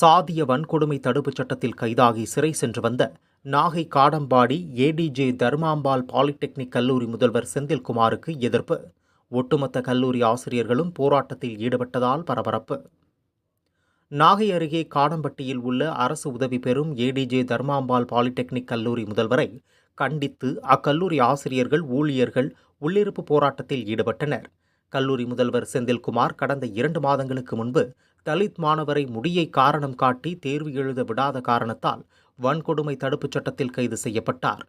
சாதிய வன்கொடுமை தடுப்புச் சட்டத்தில் கைதாகி சிறை சென்று வந்த நாகை காடம்பாடி ஏடிஜே தர்மாம்பாள் பாலிடெக்னிக் கல்லூரி முதல்வர் செந்தில்குமாருக்கு எதிர்ப்பு. ஒட்டுமொத்த கல்லூரி ஆசிரியர்களும் போராட்டத்தில் ஈடுபட்டதால் பரபரப்பு. நாகை அருகே காடம்பட்டியில் உள்ள அரசு உதவி பெறும் ஏடிஜே தர்மாம்பாள் பாலிடெக்னிக் கல்லூரி முதல்வரை கண்டித்து அக்கல்லூரி ஆசிரியர்கள் ஊழியர்கள் உள்ளிருப்பு போராட்டத்தில் ஈடுபட்டனர். கல்லூரி முதல்வர் செந்தில்குமார் கடந்த இரண்டு மாதங்களுக்கு முன்பு தலித் மாணவரை முடியை காரணம் காட்டி தேர்வு எழுத விடாத காரணத்தால் வன்கொடுமை தடுப்புச் சட்டத்தில் கைது செய்யப்பட்டார்.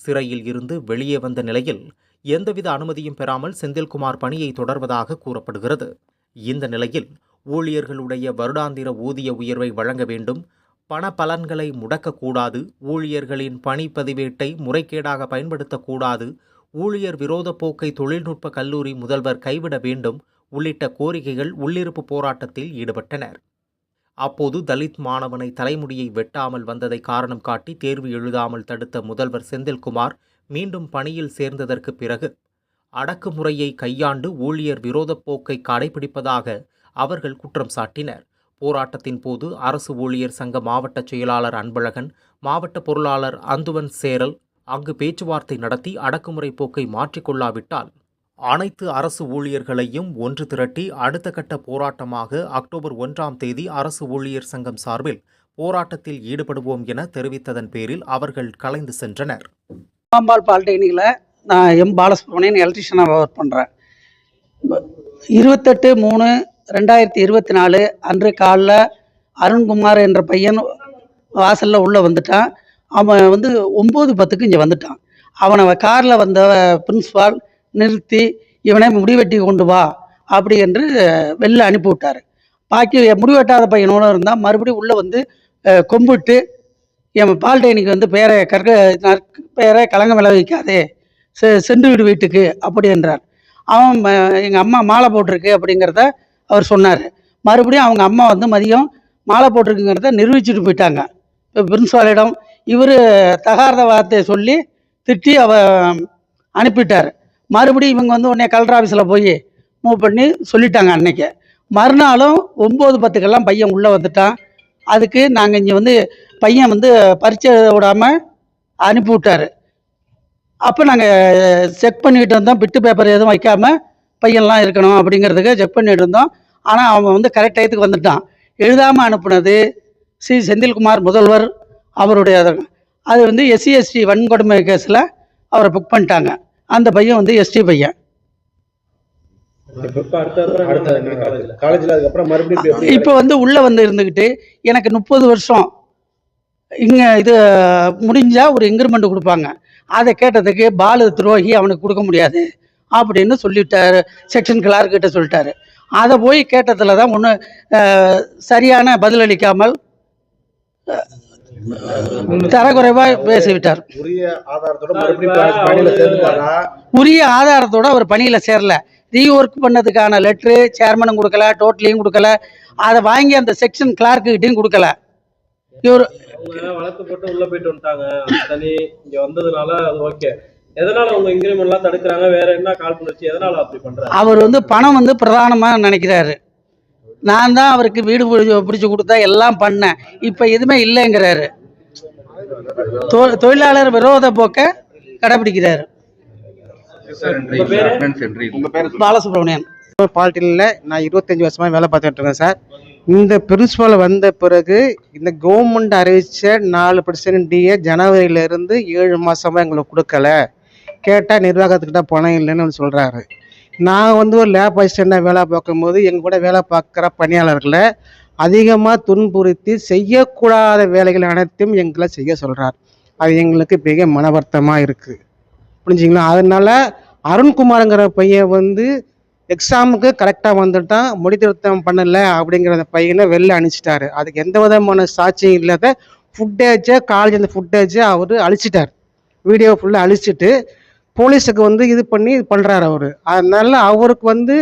சிறையில் இருந்து வெளியே வந்த நிலையில் எந்தவித அனுமதியும் பெறாமல் செந்தில்குமார் பணியை தொடர்வதாக கூறப்படுகிறது. இந்த நிலையில் ஊழியர்களுடைய வருடாந்திர ஊதிய உயர்வை வழங்க வேண்டும். பண பலன்களை முடக்கக்கூடாது ஊழியர்களின் பணி பதிவேட்டை முறைகேடாக பயன்படுத்தக்கூடாது ஊழியர் விரோத போக்கை தொழில்நுட்ப கல்லூரி முதல்வர் கைவிட வேண்டும். உள்ளிட்ட கோரிக்கைகள் உள்ளிருப்பு போராட்டத்தில் ஈடுபட்டனர். அப்போது தலித் மாணவனை தலைமுடியை வெட்டாமல் வந்ததை காரணம் காட்டி தேர்வு எழுதாமல் தடுத்த முதல்வர் செந்தில்குமார் மீண்டும் பணியில் சேர்ந்ததற்கு பிறகு அடக்குமுறையை கையாண்டு ஊழியர் விரோதப் போக்கை கடைபிடிப்பதாக அவர்கள் குற்றம் சாட்டினர். போராட்டத்தின் போது அரசு ஊழியர் சங்க மாவட்ட செயலாளர் அன்பழகன் மாவட்ட பொருளாளர் அந்துவன் சேரல் அங்கு பேச்சுவார்த்தை நடத்தி அடக்குமுறை போக்கை மாற்றிக்கொள்ளாவிட்டால் அனைத்து அரசு ஊழியர்களையும் ஒன்று திரட்டி அடுத்த கட்ட போராட்டமாக அக்டோபர் ஒன்றாம் தேதி அரசு ஊழியர் சங்கம் சார்பில் போராட்டத்தில் ஈடுபடுவோம் என தெரிவித்ததன் பேரில் அவர்கள் கலைந்து சென்றனர். பாம்பால் பாலிடெக்னிக்கில் நான் எம் பாலசுப்ரமணியன் எலக்ட்ரிஷியனாக ஒர்க் பண்ணுறேன் இருபத்தெட்டு மூணு ரெண்டாயிரத்தி இருபத்தி நாலு அன்று காலில் அருண்குமார் என்ற பையன் வாசலில் உள்ளே வந்துட்டான். அவன் வந்து ஒம்பது பத்துக்கு இங்கே வந்துட்டான். அவனை காரில் வந்த பிரின்ஸ்பால் நிறுத்தி இவனை முடிவெட்டி கொண்டு வா அப்படி என்று வெளில அனுப்பி விட்டார் பாக்கி முடிவெட்டாத பையனோட இருந்தால் மறுபடியும் உள்ளே வந்து கும்பிட்டு என் பால்டெக்னிக் வந்து பேரை கற்க பேரை கலங்க விளைவிக்காதே செ சென்று விடு வீட்டுக்கு அப்படி என்றார். அவன் எங்கள் அம்மா மாலை போட்டிருக்கு அப்படிங்கிறத அவர் சொன்னார். மறுபடியும் அவங்க அம்மா வந்து மதியம் மாலை போட்டிருக்குங்கிறத நிரூபிச்சுட்டு போயிட்டாங்க. இப்போ பிரின்ஸ்பாலிடம் இவர் தகாத வார்த்தையை சொல்லி திட்டி அவ அனுப்பிட்டார். மறுபடியும் இவங்க வந்து உடனே கலெக்டர் ஆஃபீஸில் போய் மூவ் பண்ணி சொல்லிட்டாங்க அன்னைக்கு. மறுநாளும் ஒம்பது பத்துக்கெல்லாம் பையன் உள்ளே வந்துட்டான். அதுக்கு நாங்கள் இங்கே வந்து பையன் வந்து பரீட்சை எழுத விடாமல் அனுப்பி விட்டாரு. அப்போ நாங்கள் செக் பண்ணிக்கிட்டு இருந்தோம். பிட்டு பேப்பர் எதுவும் வைக்காமல் பையன்லாம் இருக்கணும் அப்படிங்கிறதுக்கு செக் பண்ணிட்டு இருந்தோம். ஆனால் அவன் வந்து கரெக்ட் டயத்துக்கு வந்துட்டான். எழுதாமல் அனுப்புனது சி. செந்தில்குமார் முதல்வர் அவருடைய அது வந்து எஸ்சி எஸ்டி வன்கொடுமை கேஸில் அவரை புக் பண்ணிட்டாங்க. அந்த பையன் வந்து எஸ்டி பையன். இப்ப வந்து உள்ளே வந்து இருந்துக்கிட்டு எனக்கு முப்பது வருஷம் இங்கே இது முடிஞ்சா ஒரு இன்க்ரிமெண்ட் கொடுப்பாங்க. அதை கேட்டதுக்கு பாலு துரோகி அவனுக்கு கொடுக்க முடியாது அப்படின்னு சொல்லிட்டாரு. செக்ஷன் கிளார்கிட்ட சொல்லிட்டாரு. அதை போய் கேட்டதில் தான் ஒன்று சரியான பதிலளிக்காமல் தரக்குறைவாக பேசிவிட்டார். உரிய ஆதாரத்தோட அவர் பணியில் சேரல. ரீஒர்க் பண்ணதுக்கான லெட்ரு சேர்மனும் கொடுக்கல டோட்டலையும் கொடுக்கல. அதை வாங்கி அந்த செக்ஷன் கிளார்க்குகிட்டையும் கொடுக்கல. இவர் வழக்கு போட்டு உள்ள போயிட்டு வந்துட்டாங்க. தனி இங்க வந்ததுனால அது ஓகே எதனால உங்க இன்கிரிமெண்ட் எல்லாம் தடுக்கிறாங்க? வேற என்ன கால் பண்ணிச்சு எதனால அப்படி பண்றாங்க அவர் வந்து பணம் வந்து பிரதானமாக நினைக்கிறாரு. நான் தான் அவருக்கு வீடு பிடிச்சி பிடிச்சி கொடுத்தா எல்லாம் பண்ணேன். இப்போ எதுவுமே இல்லைங்கிறாரு. தொ- தொழிலாளர் விரோத போக்கை கடைபிடிக்கிறாரு. பாலசுப்ரமணியன். பாலிட்டியில் நான் இருபத்தஞ்சி வருஷமாக வேலை பார்த்துட்டு இருக்கேன் சார். இந்த பிரின்சிபல் வந்த பிறகு இந்த கவர்மெண்ட் அறிவித்த நாலு பர்சன்ட் டிஏ ஜனவரியிலேருந்து ஏழு மாதமாக எங்களுக்கு கொடுக்கல. கேட்டால் நிர்வாகத்துக்கிட்ட பணம் இல்லைன்னு சொல்கிறாரு நான் வந்து ஒரு லேப் அசிஸ்டண்டாக வேலை பார்க்கும்போது எங்கள் கூட வேலை பார்க்குற பணியாளர்களை அதிகமாக துன்புறுத்தி செய்யக்கூடாத வேலைகள் அனைத்தையும் எங்களை செய்ய சொல்கிறார் அது எங்களுக்கு மிக மனவர்த்தமாக இருக்குது புரிஞ்சுங்களா? அதனால் அருண்குமாருங்கிற பையன் வந்து எக்ஸாமுக்கு கரெக்டாக வந்துட்டான் முடித்திருத்தம் பண்ணலை அப்படிங்கிற பையனை வெளில அனுப்பிச்சிட்டாரு. அதுக்கு எந்த விதமான சாட்சியும் இல்லாத ஃபுட்டேஜை காலேஜ் அந்த ஃபுட்டேஜை அவர் அழிச்சிட்டார். வீடியோ ஃபுல்லாக அழிச்சிட்டு போலீஸுக்கு வந்து இது பண்ணி இது பண்ணுறாரு அவர். அதனால் அவருக்கு வந்து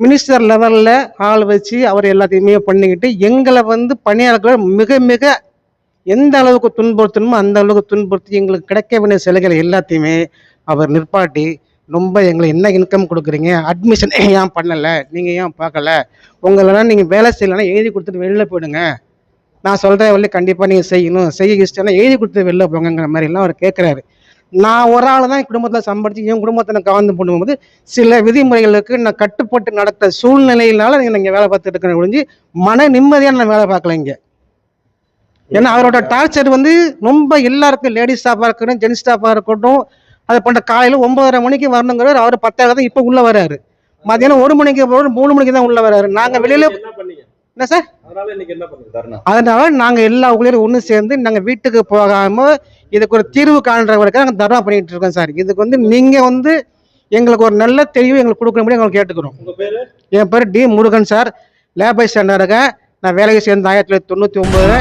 மினிஸ்டர் லெவலில் ஆள் வச்சு அவர் எல்லாத்தையுமே பண்ணிக்கிட்டு எங்களை வந்து பணியாளர்கள் மிக மிக எந்த அளவுக்கு துன்புறுத்தணுமோ அந்த அளவுக்கு துன்புறுத்தி எங்களுக்கு கிடைக்க வேண்டிய சிலைகளை எல்லாத்தையுமே அவர் நிற்பாட்டி ரொம்ப எங்களை என்ன இன்கம் கொடுக்குறீங்க? அட்மிஷன் ஏன் பண்ணலை? நீங்கள் ஏன் பார்க்கல? உங்களெல்லாம் நீங்கள் வேலை செய்யலைன்னா எழுதி கொடுத்துட்டு வெளில போயிடுங்க. நான் சொல்கிறேன் வழி கண்டிப்பாக நீங்கள் செய்யணும். செய்ய இஷ்டம்னா எழுதி கொடுத்து வெளில போங்கிற மாதிரிலாம் அவர் கேட்குறாரு நான் ஒரு ஆள் தான் குடும்பத்தில் சம்பாதிச்சு என் குடும்பத்தை நான் கவர்ந்து பண்ணும்போது சில விதிமுறைகளுக்கு நான் கட்டுப்பட்டு நடத்த சூழ்நிலையினால நீங்கள் இங்கே வேலை பார்த்துட்டு இருக்கிறேன் ஒழிஞ்சு மன நிம்மதியாக நான் வேலை பார்க்கல இங்கே. ஏன்னா அவரோட டார்ச்சர் வந்து ரொம்ப எல்லாருக்கும் லேடிஸ் ஸ்டாஃபாக இருக்கட்டும் ஜென்ஸ் ஸ்டாஃபாக இருக்கட்டும் அது பண்ணுற காலையில் ஒன்பதரை மணிக்கு வரணுங்கிறவர் அவர் பத்தாவது தான் இப்போ உள்ளே வராரு. மதியானம் ஒரு மணிக்கு போகிற மூணு மணிக்கு தான் உள்ளே வராரு. நாங்கள் வெளியில் என்ன சார்? அதனால நாங்கள் எல்லா ஊழியரும் ஒன்று சேர்ந்து நாங்கள் வீட்டுக்கு போகாமல் இதுக்கு ஒரு தீர்வு காண்றவருக்கு நாங்கள் தர்ணா பண்ணிட்டு இருக்கோம் சார். இதுக்கு வந்து நீங்கள் வந்து எங்களுக்கு ஒரு நல்ல தெளிவு எங்களுக்கு கொடுக்கணும் எங்களுக்கு கேட்டுக்கிறோம். என் பேர் டி முருகன் சார். லேபர் ஸ்டாண்டர்டுங்க. நான் வேலைக்கு சேர்ந்த ஆயிரத்தி தொள்ளாயிரத்தி தொண்ணூற்றி ஒம்பது